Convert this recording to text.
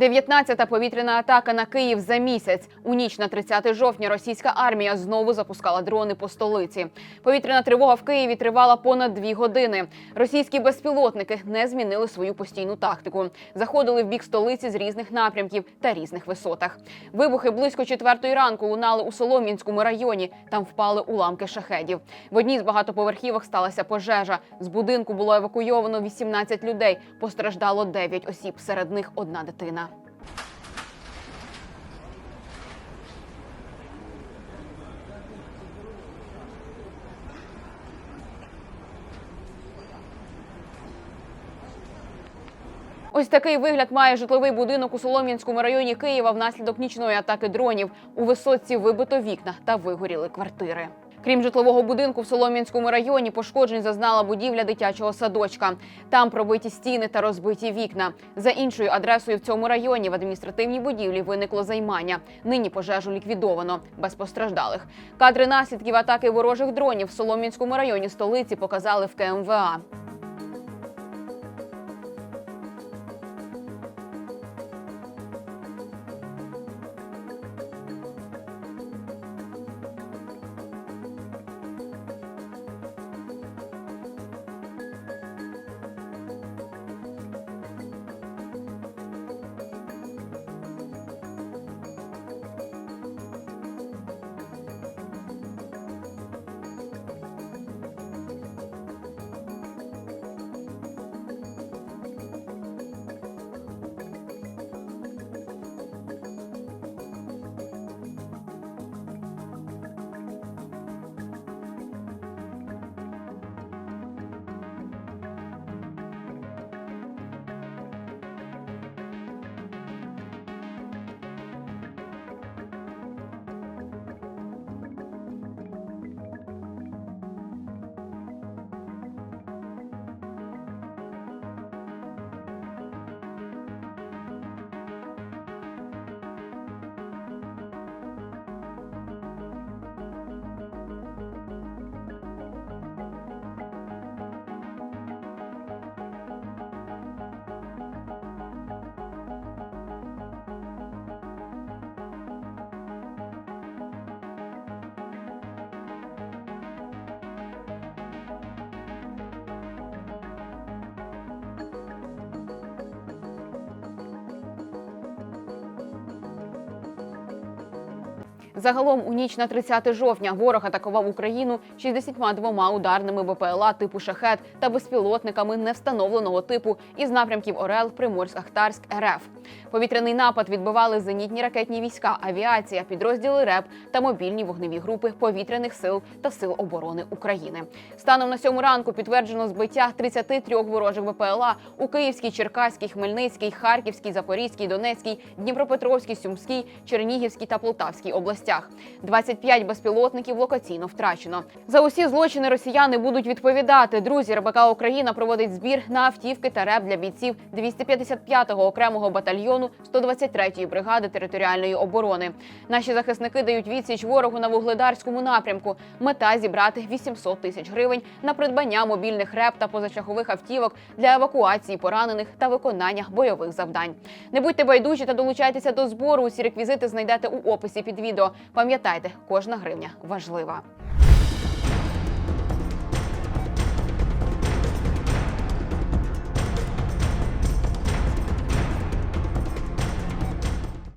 19-та повітряна атака на Київ за місяць. У ніч на 30 жовтня російська армія знову запускала дрони по столиці. Повітряна тривога в Києві тривала понад дві години. Російські безпілотники не змінили свою постійну тактику. Заходили в бік столиці з різних напрямків та різних висотах. Вибухи близько четвертої ранку лунали у Солом'янському районі. Там впали уламки шахедів. В одній з багатоповерхівок сталася пожежа. З будинку було евакуйовано 18 людей. Постраждало 9 осіб. Серед них одна дитина. Ось такий вигляд має житловий будинок у Солом'янському районі Києва внаслідок нічної атаки дронів. У висотці вибито вікна та вигоріли квартири. Крім житлового будинку в Солом'янському районі, пошкоджень зазнала будівля дитячого садочка. Там пробиті стіни та розбиті вікна. За іншою адресою в цьому районі в адміністративній будівлі виникло займання. Нині пожежу ліквідовано без постраждалих. Кадри наслідків атаки ворожих дронів в Солом'янському районі столиці показали в КМВА. Загалом у ніч на 30 жовтня ворог атакував Україну 62 ударними БПЛА типу шахет та безпілотниками невстановленого типу із напрямків Орел, Приморськ, Ахтарськ, РФ. Повітряний напад відбивали зенітні ракетні війська, авіація, підрозділи РЕП та мобільні вогневі групи повітряних сил та сил оборони України. Станом на сьому ранку підтверджено збиття 33 ворожих БПЛА у Київській, Черкаській, Хмельницькій, Харківській, Запорізькій, Донецькій, Дніпропетровській, Сумській, Чернігівській та Полтавській областях. 25 безпілотників локаційно втрачено. За усі злочини росіяни будуть відповідати. Друзі, РБК Україна проводить збір на автівки та реп для бійців 255-го окремого батальйону 123-ї бригади територіальної оборони. Наші захисники дають відсіч ворогу на вугледарському напрямку. Мета зібрати 800 тисяч гривень на придбання мобільних реп та позашляхових автівок для евакуації поранених та виконання бойових завдань. Не будьте байдужі та долучайтеся до збору. Усі реквізити знайдете у описі під відео. Пам'ятайте, кожна гривня важлива.